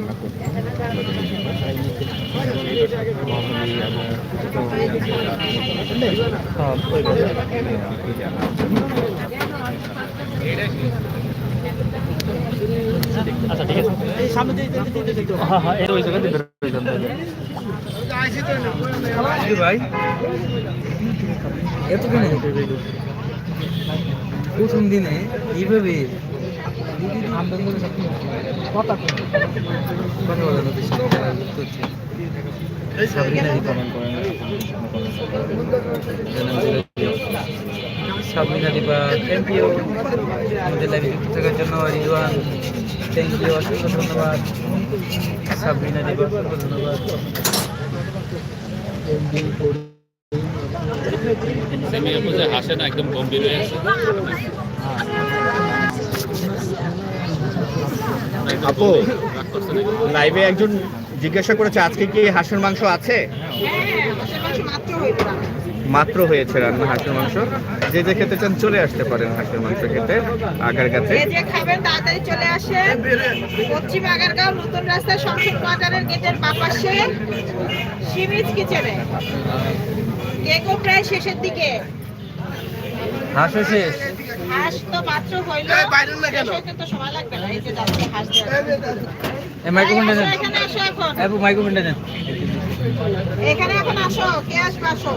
রান্না ওই আচ্ছা ঠিক আছে হ্যাঁ হ্যাঁ এত কেন প্রথম দিনে এইভাবে সাবমিনা দিবা থ্যাংক ইউ আমাদের লাইভে যুক্ত থাকার জন্য রিজওয়ান থ্যাংক ইউ অসংখ্য ধন্যবাদ সাবমিনা দিবা অসংখ্য ধন্যবাদ হাসে না একদম গম্ভীর হয়ে আছে আপু লাইভে একজন জিজ্ঞাসা করেছে আজকে কি হাঁসের মাংস আছে? মাত্র হয়েছে রান্না হাঁসের মাংস। যে যে খেতে চান চলে আসতে পারেন হাঁসের মাংস খেতে আগার কাছে। যে খাবেন তাড়াতাড়ি চলে আসেন। পশ্চিম আগারগাঁও নতুন রাস্তা সংসদ বাজারের গেটের বাপাশে সিমিজ কিচেনে। কেকও প্রায় শেষের দিকে। হাসো শেষ। হাঁস তো মাত্র হইল তো সময় লাগবে না এই যে যাচ্ছে হাঁস এই মাইক্রোফোনটা দেন এখানে আসো এখন। আপু মাইক্রোফোনটা দেন এখানে এখন আসো কে আসবে আসো?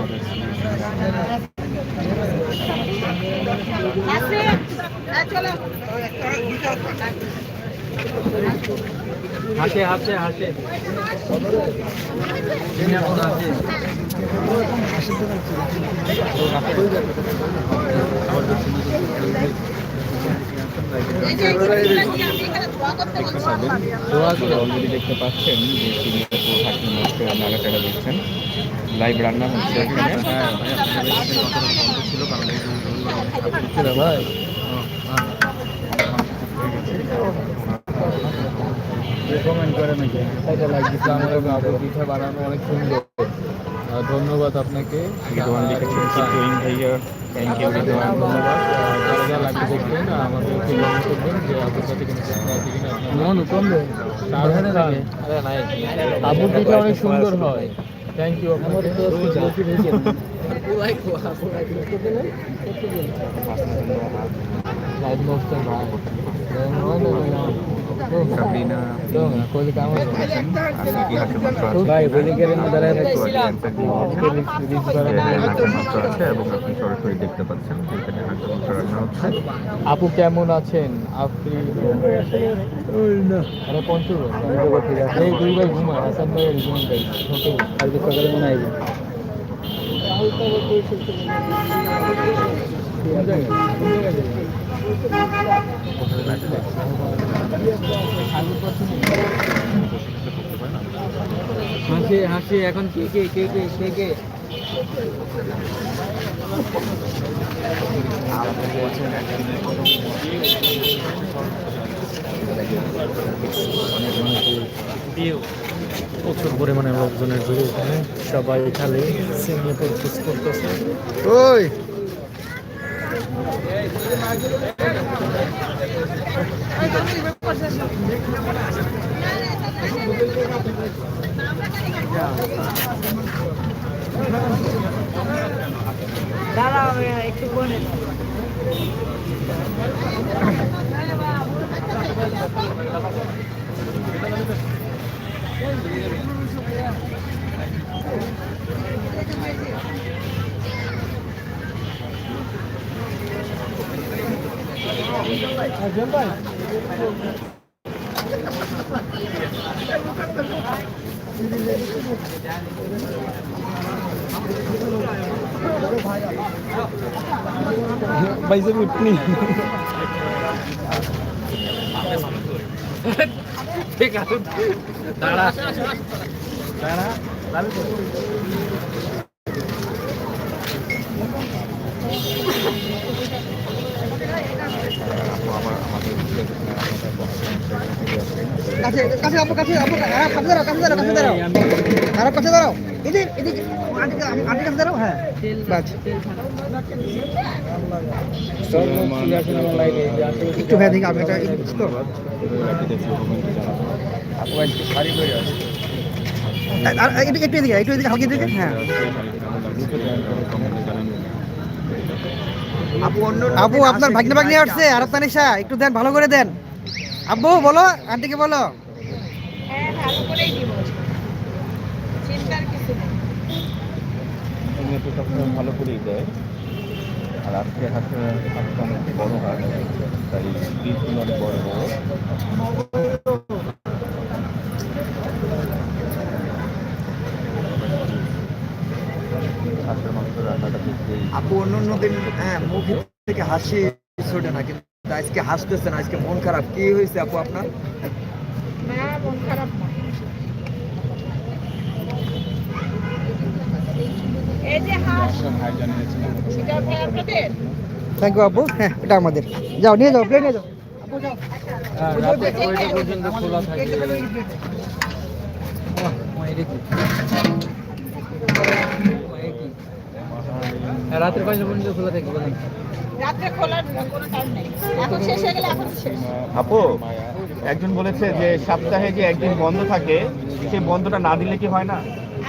নাসরিন, চলো। হাসে হাসে হাসে। অলরেডি দেখতে পাচ্ছেন যে তিনি লাইভ রান্না হচ্ছে এখানে ভাই কমেন্ট করে নাকি? এটা লাগছে আমাদের আপু পিঠা বানানো অনেক সুন্দর। ধন্যবাদ আপনাকে। ভাইয়া। থ্যাংক ইউ ধন্যবাদ। লাগবে দেখবেন করবেন যে সাথে পিঠা অনেক সুন্দর হয়। থ্যাংক ইউ আপনাকে। ভাই এবং আপনি সরাসরি দেখতে পাচ্ছেন এখানে আপু কেমন আছেন আপনি আরে পঞ্চু এই দুই ভাই ঘুমায় হাসান ভাই ভাই সকালে মনে হয় কোন জায়গায় কোন জায়গায় যাবে? হাসি হাসি এখন কে কে কে কে কে কে? প্রচুর পরিমাণে লোকজনের ভিড় এখানে। সবাই খালি সিঙ্গে পরচেস করতেছে। ওই! দাঁড়াও একটু বলে বাইসে উঠনি ঠিক আছে দাঁড়া দাঁড়া আপু আমার আমাদের কাছে কাছে আপু কাছে আপু কাছে দাঁড়াও কাছে দাঁড়াও কাছে দাঁড়াও। কাছে কাছে দাঁড়াও। এদিকে এদিকে। আন্টিকে কাছে দাঁড়াও হ্যাঁ। বাস একটু ভ্যাঁ দিকে, আমি এটা তো। আর- আর একটু এদিকে একটু এদিকে, হালকা এদিকে হ্যাঁ। আবু আপনার ভাগ্নে ভাগ্নে আসছে আর তানিশা একটু দেন ভালো করে দেন। আব্বু বলো আন্টিকে বলো। হ্যাঁ ভালো করেই সবসময় ভালো করেই দেয়। আর আজকে অনেক বড় হয় তাই অনেক বড় বড়। আপু অন্য অন্য দিন হ্যাঁ মুখ থেকে হাসি ছোটে না কিন্তু আজকে হাসতেছেন আজকে মন খারাপ। কি হয়েছে আপু আপনার? না মন খারাপ থ্যাংক ইউ আব্বু হ্যাঁ এটা আমাদের। যাও নিয়ে যাও প্লেট নিয়ে যাও। হ্যাঁ, পর্যন্ত খোলা থাকে হ্যাঁ, রাতের কয়টা পর্যন্ত খোলা থাকে বলেন রাত্রে খোলার কোনো টাইম নেই এখন শেষ হয়ে গেলে এখন শেষ আপু একজন বলেছে যে সপ্তাহে যে একদিন বন্ধ থাকে সেই বন্ধটা না দিলে কি হয় না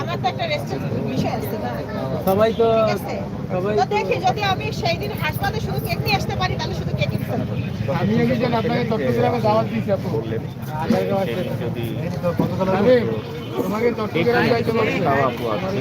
আমার তো একটা রেস্টুরেন্ট বিষয় আছে না সবাই তো সবাই তো দেখি যদি আমি সেই দিন হাসপাতালে শুধু কেক নিয়ে আসতে পারি তাহলে শুধু কেক আমি আগে যেন আপনাকে চট্টগ্রামে দাওয়াত দিয়েছি আপু যদি তোমাকে চট্টগ্রামে যাইতে বলছি আপু আছে আমি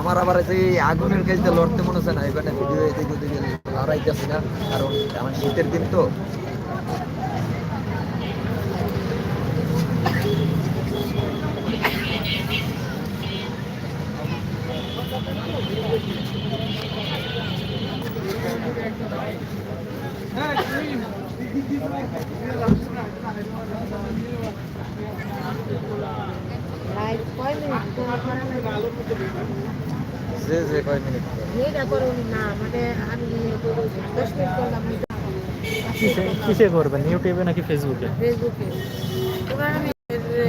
আমার আবার এই আগুনের কাছে লড়তে মনে হচ্ছে না এখানে ভিডিও এদিক ওদিকে লড়াইতেছি না, কারণ আমার শীতের দিন তো যে যে কয় মিনিট কিসে করবেন ইউটিউবে নাকি ফেসবুকে?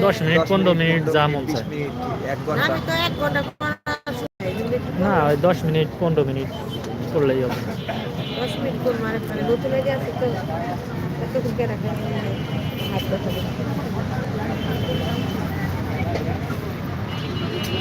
দশ মিনিট পনেরো মিনিট যা মন বিশ চায়। মিনিট এক ঘণ্টা। আমি তো এক ঘণ্টা না ওই দশ মিনিট পনেরো মিনিট করলেই হবে। মিনিট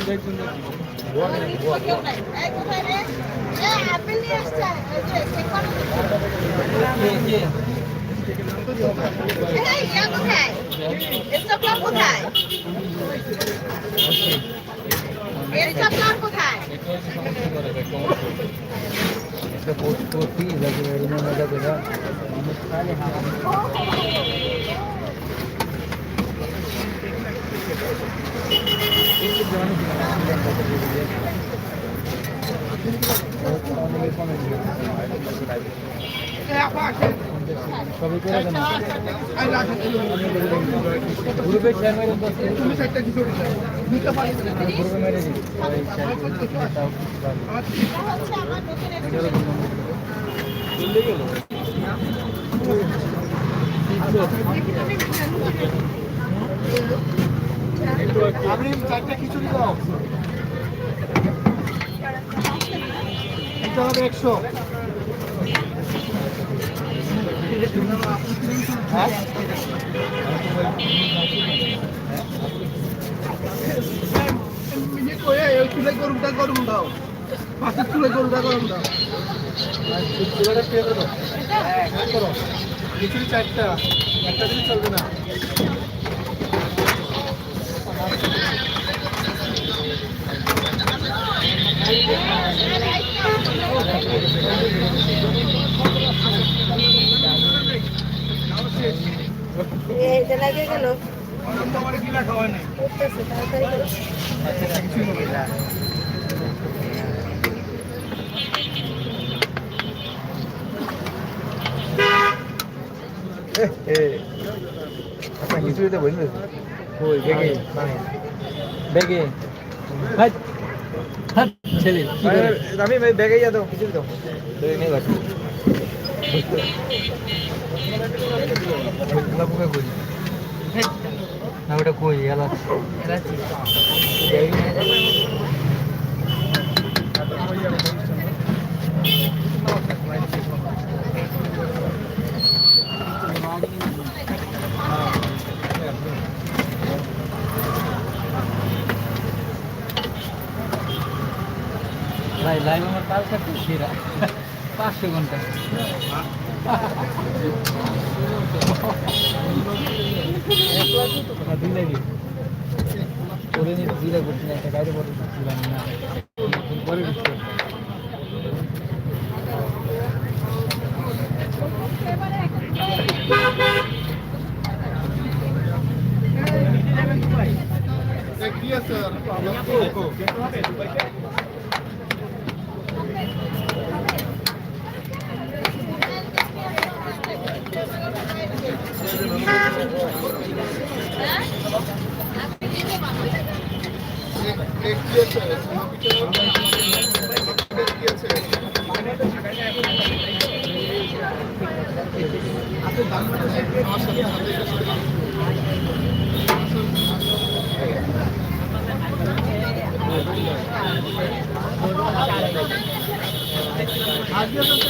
আমার একটু দেখুন নাকি কেউ নাই। এই কোথায় রে? এই আপেল নিয়ে আসছে। এই যে, check কোথায়? স্টপলার কোথায়? স্টপলার কোথায়? একটা পোস্ট করছি যাকে রুমের মধ্যে করে মানুষ খালি সবই করে দেন গ্রুপে শেয়ার মেরে গ্রুপে মেরে দিই এটা হচ্ছে আমার নতুন এটা লাগে গেল উঠতেছে, তাড়াতাড়ি করো। আপনার কিছুতে বলবে ওই বেগে বেগে হাট হাট ছেলে আমি ব্যাগে যা দাও কিছু দাও। ব্যাগে নিয়ে গেছি না ওটা কই এলাচ। এলাচি। ভাই, লাইভ আমার কাল কাটতে সেরা। পাঁচশো ঘণ্টা। দিলে কি করে নিয়ে জিরা করছি না, একটা গাড়ি পরে ছিলাম না। পরে ঢুকছে এই आज भी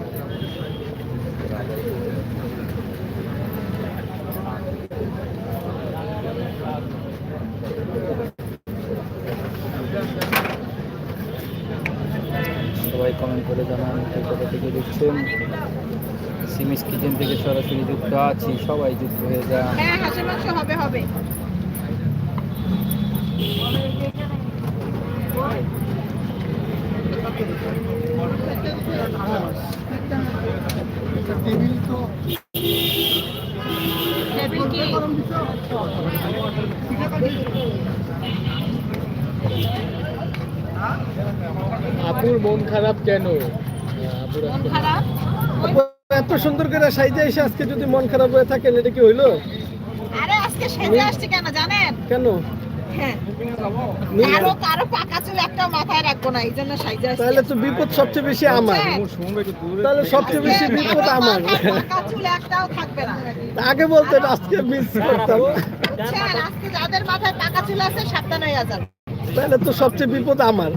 সবাই কমেন্ট করে জানান কোথা থেকে দেখছেন। সিমিস কিচেন থেকে সরাসরি যুক্ত আছি সবাই যুক্ত হয়ে যান। হ্যাঁ হাঁসের হবে হবে। টেবিল আপুর মন খারাপ কেন? মন খারাপ? এত সুন্দর করে সাইজে এসে আজকে যদি মন খারাপ হয়ে থাকেন এটা কি হইল? আরে আজকে সেজে আসছে কেন জানেন? কেন? হ্যাঁ। তাহলে তো বিপদ সবচেয়ে বেশি আমার। তাহলে সবচেয়ে বেশি বিপদ আমার। পাকা চুল একটাও থাকবে না। আগে বলতে আজকে মিস করতাম? যাদের মাথায় পাকা চুল আছে সাবধান হয়ে তাহলে তো সবচেয়ে বিপদ আমার।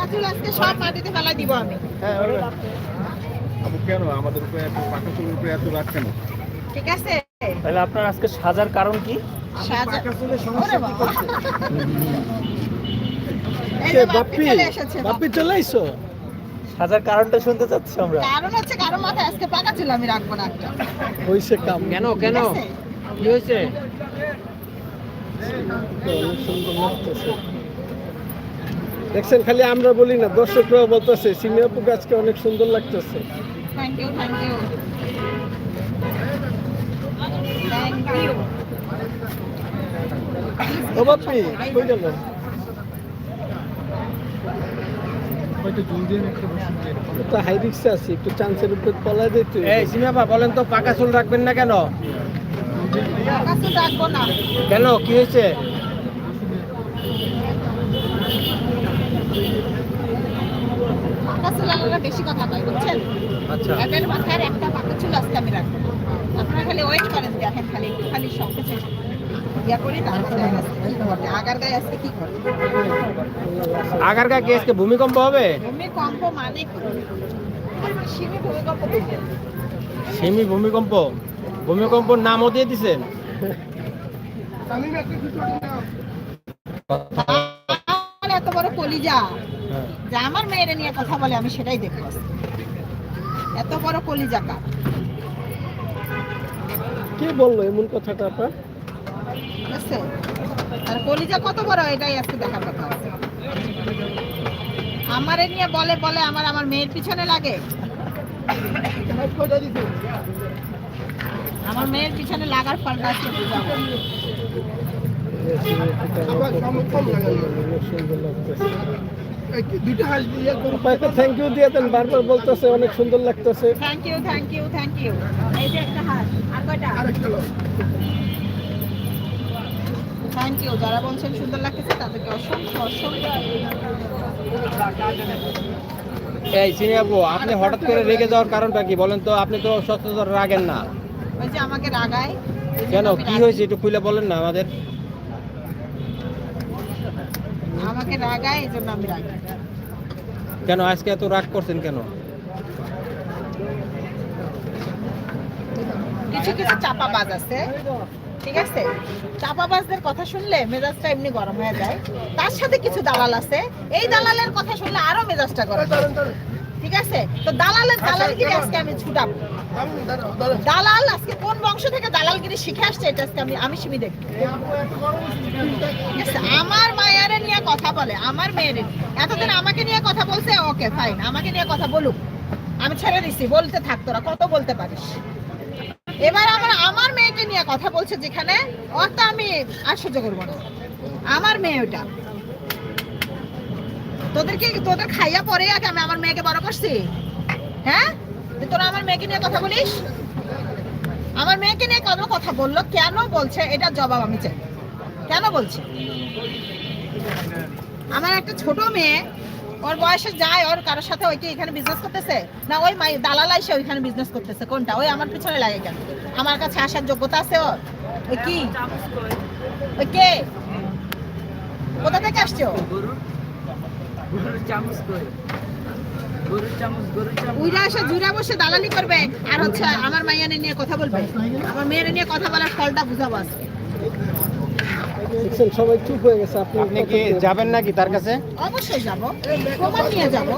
পাকা চুল আজকে সব মাটিতে ফেলাই দিব আমি। আবু কেন? আমাদের উপরে এত পাকা চুলের উপরে এত রাগ কেন? ঠিক আছে? তাহলে আপনার আজকে সাজার কারণ কি? বাপ্পি বাপ্পি চলে আইসো? সাজার কারণটা শুনতে চাচ্ছি আমরা? কারণ হচ্ছে কারও মাথায় আজকে পাকা চুল আমি রাখব না একটা। হইছে কাম। কেন কেন? কি হয়েছে সুন্দর লাগতেছে। দেখছেন খালি আমরা বলি না দর্শকরাও বলতেছে সিনিয়র আজকে অনেক সুন্দর লাগতেছে। থ্যাংক ইউ থ্যাংক ইউ ও বাপ্পি কই গেল? তো হাই রিক্সে আছি একটু চান্সের উপর পলা যেতে এই সিমিয়াপা বলেন তো পাকা চুল রাখবেন না কেন? কেন কি হয়েছে? পাকা বেশি কথা কয় বুঝছেন? আচ্ছা। এদের মাথায় একটা পাকা চুল আজকে আমি রাখব। আপনারা খালি ওয়েট করেন দেখেন খালি একটু খালি সব কিছু করি তারপর দেখা যাচ্ছে কি করে আগার গায়ে কি আজকে ভূমিকম্প হবে? ভূমিকম্প মানে সেমি ভূমিকম্প ভূমিকম্পর নামও দিয়ে দিছেন। এত বড় কলিজা। যে আমার মেয়েরা নিয়ে কথা বলে আমি সেটাই দেখব। এত বড় কলিজা কার? কে বলল এমন কথাটা আপা ঠিক আছে আর কলিজা কত বড় এটাই আজকে দেখার কথা আছে। আমারে নিয়ে বলে বলে আমার আমার মেয়ের পিছনে লাগে। আমার মেয়ের পিছনে লাগার ফলটা আজকে বুঝাবো থ্যাংক ইউ দিয়ে দেন। বারবার বলতেছে অনেক সুন্দর লাগতেছে। Thank you thank you thank you এই যে একটা হাত আর কয়টা? থ্যাংক ইউ যারা বলছেন সুন্দর লাগতেছে তাদেরকে অসংখ্য অসংখ্য এই সিমিয়াপু আপনি হঠাৎ করে রেগে যাওয়ার কারণটা কি? বলেন তো আপনি তো সচরাচর রাগেন না। ওই যে আমাকে রাগায়। কেন? কি হয়েছে? একটু খুলে বলেন না আমাদের। আমাকে রাগায় এই জন্য আমি রাগি। কেন আজকে এত রাগ করছেন কেন? কিছু কিছু চাপাবাজ আছে ঠিক আছে? চাপাবাজদের কথা শুনলে মেজাজটা এমনি গরম হয়ে যায়। তার সাথে কিছু দালাল আছে এই দালালের কথা শুনলে আরও মেজাজটা গরম ঠিক আছে? তো দালালের দালালগিরি আজকে আমি ছুটাবো। দালাল আজকে কোন বংশ থেকে দালালগিরি শিখে আসছে, এটা আমি আমি সিমি আমার মায়ারে নিয়ে কথা বলে, আমার মেয়েরে। এতদিন আমাকে নিয়ে কথা বলছে, ওকে ফাইন আমাকে নিয়ে কথা বলুক। আমি ছেড়ে দিছি, বলতে থাক তোরা, কত বলতে পারিস? এবার আমার আমার মেয়েকে নিয়ে কথা বলছে যেখানে ওটা আমি আর সহ্য করব না। আমার মেয়ে ওটা তোদেরকে তোদের খাইয়া পরে আগে আমি আমার মেয়েকে বড় করছি। হ্যাঁ? তোরা আমার মেয়েকে নিয়ে কথা বলিস? আমার মেয়েকে নিয়ে কত কথা বলল? কেন বলছে? এটা জবাব আমি চাই। কেন বলছে? আমার একটা ছোট মেয়ে, ওর বয়সে যায়, ওর কারোর সাথে ওই কি এখানে বিজনেস করতেছে? না, ওই মাই দালাল এসে ওইখানে বিজনেস করতেছে। কোনটা? ওই আমার পিছনে লাগে কেন? আমার কাছে আসার যোগ্যতা আছে ওর? ওই কি? ওই কে? কোথা থেকে আসছো উইরা এসে জুড়ে বসে দালালি করবে। আর হচ্ছে আমার মাইয়ানে নিয়ে কথা বলবে। আমার মেয়ের নিয়ে কথা বলার ফলটা বুঝাবো আজকে। সবাই চুপ হয়ে গেছে। আপনি আপনি কি যাবেন নাকি তার কাছে? অবশ্যই যাব। প্রমাণ নিয়ে যাব।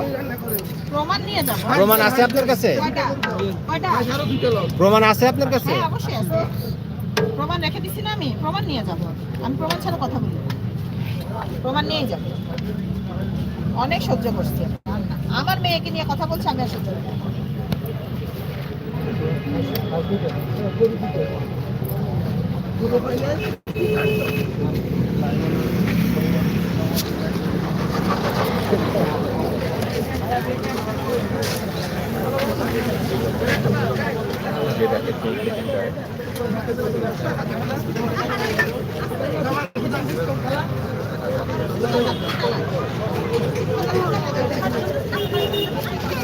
প্রমাণ নিয়ে যাব। প্রমাণ আছে আপনার কাছে? প্রমাণ আছে আপনার কাছে? হ্যাঁ অবশ্যই আছে। প্রমাণ রেখে দিছি না আমি। প্রমাণ নিয়ে যাব। আমি প্রমাণ ছাড়া কথা বলি প্রমাণ নিয়েই যাব। অনেক সহ্য করছি আমার মেয়েকে নিয়ে কথা বলছে আমি পারব না। যেটাকে চলতে চায়